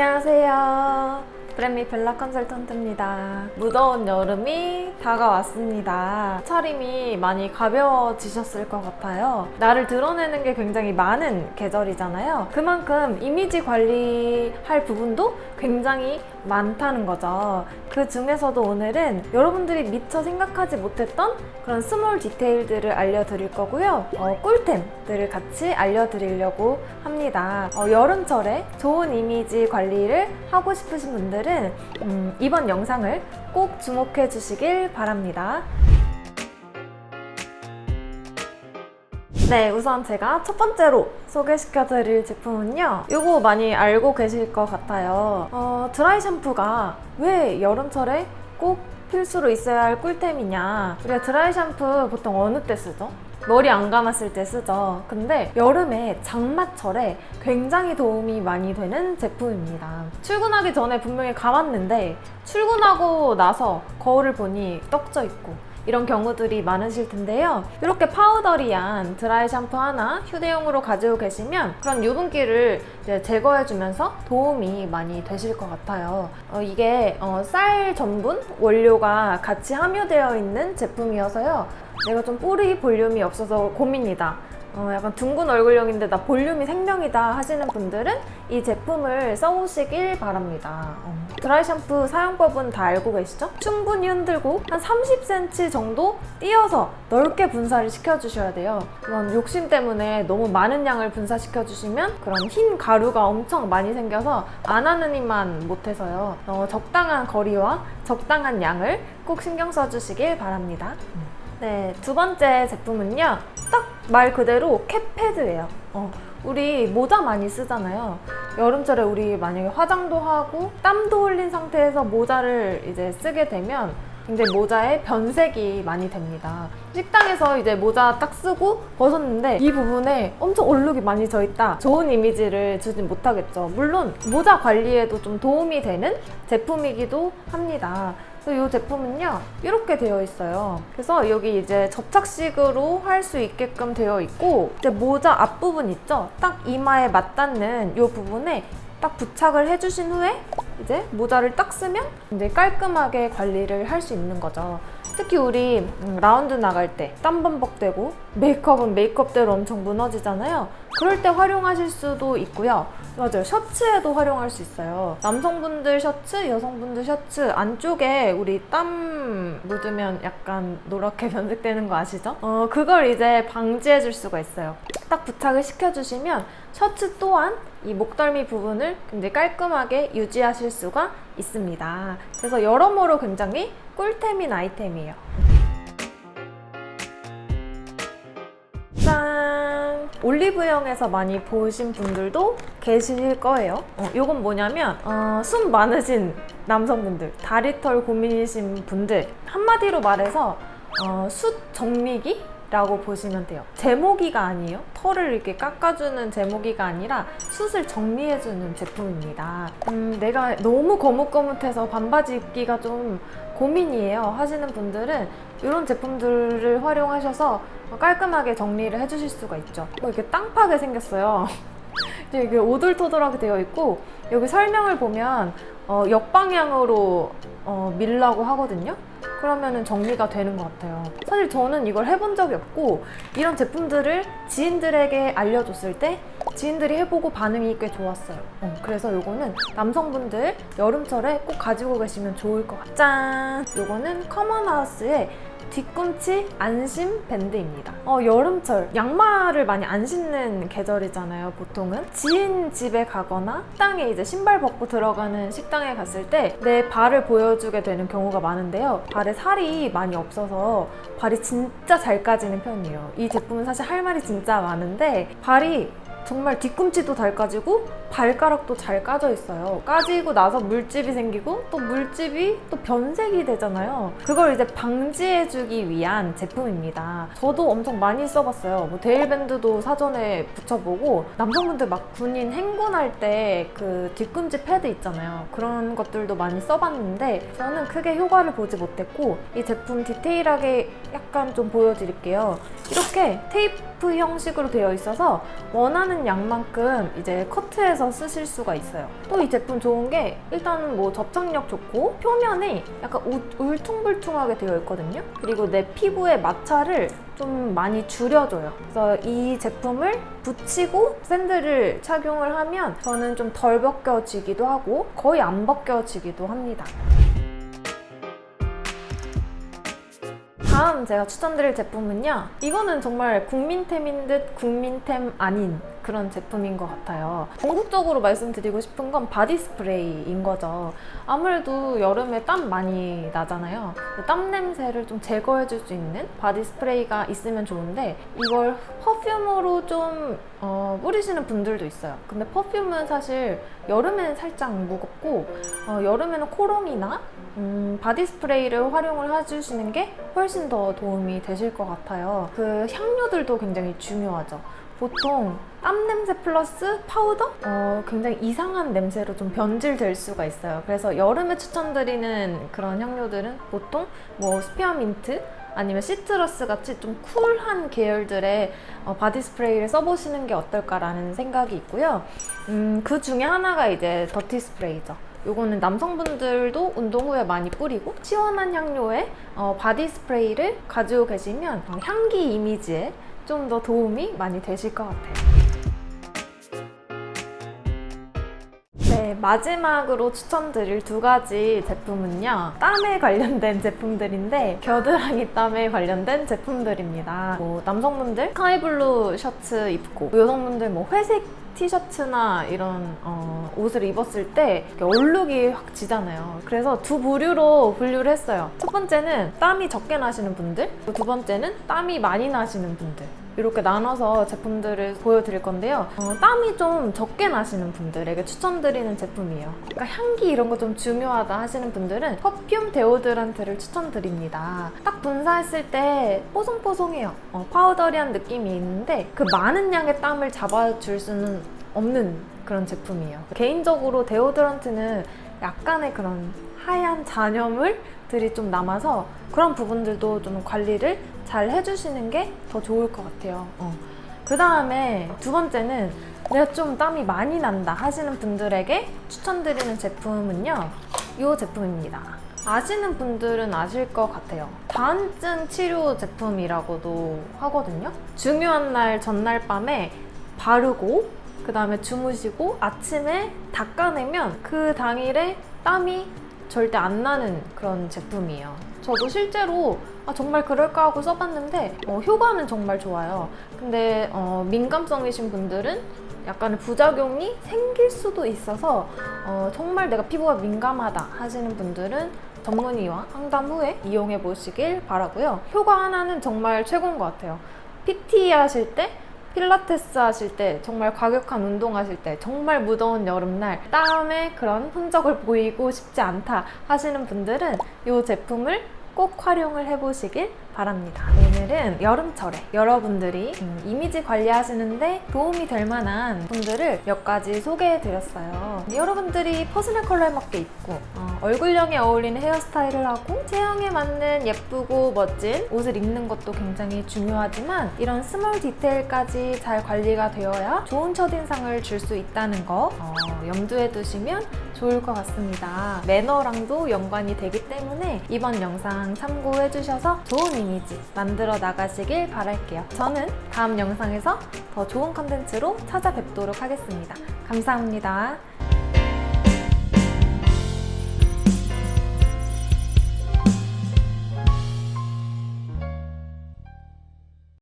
안녕하세요. 브랜미 벨라 컨설턴트입니다. 무더운 여름이 다가왔습니다. 차림이 많이 가벼워지셨을 것 같아요. 나를 드러내는 게 굉장히 많은 계절이잖아요. 그만큼 이미지 관리할 부분도 굉장히 많다는 거죠. 그 중에서도 오늘은 여러분들이 미처 생각하지 못했던 그런 스몰 디테일들을 알려드릴 거고요. 어, 꿀템들을 같이 알려드리려고 합니다. 어, 여름철에 좋은 이미지 관리를 하고 싶으신 분들은 음, 이번 영상을 꼭 주목해 주시길 바랍니다. 네, 우선 제가 첫 번째로 소개시켜 드릴 제품은요. 이거 많이 알고 계실 것 같아요. 어, 드라이 샴푸가 왜 여름철에 꼭 필수로 있어야 할 꿀템이냐. 우리가 드라이 샴푸 보통 어느 때 쓰죠? 머리 안 감았을 때 쓰죠. 근데 여름에 장마철에 굉장히 도움이 많이 되는 제품입니다. 출근하기 전에 분명히 감았는데 출근하고 나서 거울을 보니 떡져 있고 이런 경우들이 많으실 텐데요. 이렇게 파우더리한 드라이 샴푸 하나 휴대용으로 가지고 계시면 그런 유분기를 제거해주면서 도움이 많이 되실 것 같아요. 어, 이게 어, 쌀 전분 원료가 같이 함유되어 있는 제품이어서요. 내가 좀 뿌리 볼륨이 없어서 고민이다. 어, 약간 둥근 얼굴형인데 나 볼륨이 생명이다 하시는 분들은 이 제품을 써보시길 바랍니다. 어. 드라이 샴푸 사용법은 다 알고 계시죠? 충분히 흔들고 한 30cm 정도 띄어서 넓게 분사를 시켜주셔야 돼요. 그런 욕심 때문에 너무 많은 양을 분사시켜주시면 그런 흰 가루가 엄청 많이 생겨서 안 하는 이만 못해서요. 어, 적당한 거리와 적당한 양을 꼭 신경 써주시길 바랍니다. 네, 두 번째 제품은요. 딱 말 그대로 캡패드예요. 어, 우리 모자 많이 쓰잖아요. 여름철에 우리 만약에 화장도 하고 땀도 흘린 상태에서 모자를 이제 쓰게 되면 굉장히 모자에 변색이 많이 됩니다. 식당에서 이제 모자 딱 쓰고 벗었는데 이 부분에 엄청 얼룩이 많이 져 있다. 좋은 이미지를 주진 못하겠죠. 물론 모자 관리에도 좀 도움이 되는 제품이기도 합니다. 이 제품은요 이렇게 되어 있어요. 그래서 여기 이제 접착식으로 할 수 있게끔 되어 있고 이제 모자 앞부분 있죠? 딱 이마에 맞닿는 이 부분에 딱 부착을 해주신 후에 이제 모자를 딱 쓰면 이제 깔끔하게 관리를 할 수 있는 거죠. 특히 우리 음, 라운드 나갈 때 땀 범벅되고 메이크업은 메이크업대로 엄청 무너지잖아요 그럴 때 활용하실 수도 있고요 맞아요. 셔츠에도 활용할 수 있어요. 남성분들 셔츠, 여성분들 셔츠 안쪽에 우리 땀 묻으면 약간 노랗게 변색되는 거 아시죠? 어, 그걸 이제 방지해 줄 수가 있어요. 딱 부착을 시켜주시면 셔츠 또한 이 목덜미 부분을 굉장히 깔끔하게 유지하실 수가 있습니다. 그래서 여러모로 굉장히 꿀템인 아이템이에요. 올리브영에서 많이 보신 분들도 계실 거예요. 어, 이건 뭐냐면 어, 숨 많으신 남성분들, 다리털 고민이신 분들 한마디로 말해서 어, 숱 정리기? 라고 보시면 돼요. 제모기가 아니에요. 털을 이렇게 깎아주는 제모기가 아니라 숱을 정리해주는 제품입니다. 음, 내가 너무 거뭇거뭇해서 반바지 입기가 좀 고민이에요 하시는 분들은 이런 제품들을 활용하셔서 깔끔하게 정리를 해주실 수가 있죠. 뭐 이렇게 땅파게 생겼어요. 이게 오돌토돌하게 되어 있고 여기 설명을 보면 어, 역방향으로 어, 밀라고 하거든요. 그러면은 정리가 되는 것 같아요. 사실 저는 이걸 해본 적이 없고 이런 제품들을 지인들에게 알려줬을 때 지인들이 해보고 반응이 꽤 좋았어요. 어, 그래서 요거는 남성분들 여름철에 꼭 가지고 계시면 좋을 것 같아요. 짠! 요거는 커먼하우스의 뒤꿈치 안심 밴드입니다. 어, 여름철 양말을 많이 안 신는 계절이잖아요, 보통은. 지인 집에 가거나 식당에 이제 신발 벗고 들어가는 식당에 갔을 때 내 발을 보여주게 되는 경우가 많은데요. 발에 살이 많이 없어서 발이 진짜 잘 까지는 편이에요. 이 제품은 사실 할 말이 진짜 많은데 발이 정말 뒤꿈치도 잘 까지고 발가락도 잘 까져 있어요. 까지고 나서 물집이 생기고 또 물집이 또 변색이 되잖아요. 그걸 이제 방지해주기 위한 제품입니다. 저도 엄청 많이 써봤어요. 뭐 데일밴드도 사전에 붙여보고 남성분들 막 군인 행군할 때 그 뒤꿈치 패드 있잖아요. 그런 것들도 많이 써봤는데 저는 크게 효과를 보지 못했고 이 제품 디테일하게 약간 좀 보여드릴게요. 이렇게 테이프 형식으로 되어 있어서 원하는 양만큼 이제 커트해서 쓰실 수가 있어요. 또 이 제품 좋은 게 일단 뭐 접착력 좋고 표면이 약간 우- 울퉁불퉁하게 되어 있거든요. 그리고 내 피부의 마찰을 좀 많이 줄여줘요. 그래서 이 제품을 붙이고 샌들을 착용을 하면 저는 좀 덜 벗겨지기도 하고 거의 안 벗겨지기도 합니다. 다음 제가 추천드릴 제품은요. 이거는 정말 국민템인 듯 국민템 아닌 그런 제품인 것 같아요. 궁극적으로 말씀드리고 싶은 건 바디 스프레이인 거죠. 아무래도 여름에 땀 많이 나잖아요. 그땀 냄새를 좀 제거해 줄 수 있는 바디 스프레이가 있으면 좋은데 이걸 퍼퓸으로 좀 어, 뿌리시는 분들도 있어요. 근데 퍼퓸은 사실 여름에는 살짝 무겁고 어, 여름에는 코롱이나 음, 바디 스프레이를 활용을 해주시는 게 훨씬 더 도움이 되실 것 같아요. 그 향료들도 굉장히 중요하죠. 보통 땀 냄새 플러스 파우더? 어, 굉장히 이상한 냄새로 좀 변질될 수가 있어요. 그래서 여름에 추천드리는 그런 향료들은 보통 뭐 스피어민트 아니면 시트러스 같이 좀 쿨한 계열들의 어, 바디 스프레이를 써보시는 게 어떨까라는 생각이 있고요. 음, 그 중에 하나가 이제 더티 스프레이죠. 요거는 남성분들도 운동 후에 많이 뿌리고 시원한 향료의 어, 바디 스프레이를 가지고 계시면 어, 향기 이미지에 좀 더 도움이 많이 되실 것 같아요. 네, 마지막으로 추천드릴 두 가지 제품은요. 땀에 관련된 제품들인데 겨드랑이 땀에 관련된 제품들입니다. 뭐 남성분들 스카이블루 셔츠 입고 여성분들 뭐 회색 티셔츠나 이런 어, 옷을 입었을 때 얼룩이 확 지잖아요. 그래서 두 부류로 분류를 했어요. 첫 번째는 땀이 적게 나시는 분들, 두 번째는 땀이 많이 나시는 분들. 이렇게 나눠서 제품들을 보여드릴 건데요. 어, 땀이 좀 적게 나시는 분들에게 추천드리는 제품이에요. 그러니까 향기 이런 거 좀 중요하다 하시는 분들은 퍼퓸 데오드란트를 추천드립니다. 딱 분사했을 때 뽀송뽀송해요. 어, 파우더리한 느낌이 있는데 그 많은 양의 땀을 잡아줄 수는 없는 그런 제품이에요. 개인적으로 데오드란트는 약간의 그런 하얀 잔여물들이 좀 남아서 그런 부분들도 좀 관리를 잘 해주시는 게 더 좋을 것 같아요. 그 다음에 두 번째는 내가 좀 땀이 많이 난다 하시는 분들에게 추천드리는 제품은요. 이 제품입니다. 아시는 분들은 아실 것 같아요. 다한증 치료 제품이라고도 하거든요. 중요한 날 전날 밤에 바르고 그 다음에 주무시고 아침에 닦아내면 그 당일에 땀이 절대 안 나는 그런 제품이에요. 저도 실제로 아, 정말 그럴까 하고 써봤는데 어, 효과는 정말 좋아요. 근데 어, 민감성이신 분들은 약간의 부작용이 생길 수도 있어서 어, 정말 내가 피부가 민감하다 하시는 분들은 전문의와 상담 후에 이용해 보시길 바라고요. 효과 하나는 정말 최고인 것 같아요. PT 하실 때 필라테스 하실 때 정말 과격한 운동 하실 때 정말 무더운 여름날 땀에 그런 흔적을 보이고 싶지 않다 하시는 분들은 이 제품을 꼭 활용을 해보시길 바랍니다. 오늘은 여름철에 여러분들이 음, 이미지 관리하시는데 도움이 될 만한 분들을 몇 가지 소개해 드렸어요. 여러분들이 퍼스널 컬러에 맞게 입고 어, 얼굴형에 어울리는 헤어스타일을 하고 체형에 맞는 예쁘고 멋진 옷을 입는 것도 굉장히 중요하지만 이런 스몰 디테일까지 잘 관리가 되어야 좋은 첫인상을 줄 수 있다는 거 어, 염두에 두시면 좋을 것 같습니다. 매너랑도 연관이 되기 때문에 이번 영상 참고해 주셔서 좋은 이미지 만들어 나가시길 바랄게요. 저는 다음 영상에서 더 좋은 컨텐츠로 찾아뵙도록 하겠습니다. 감사합니다.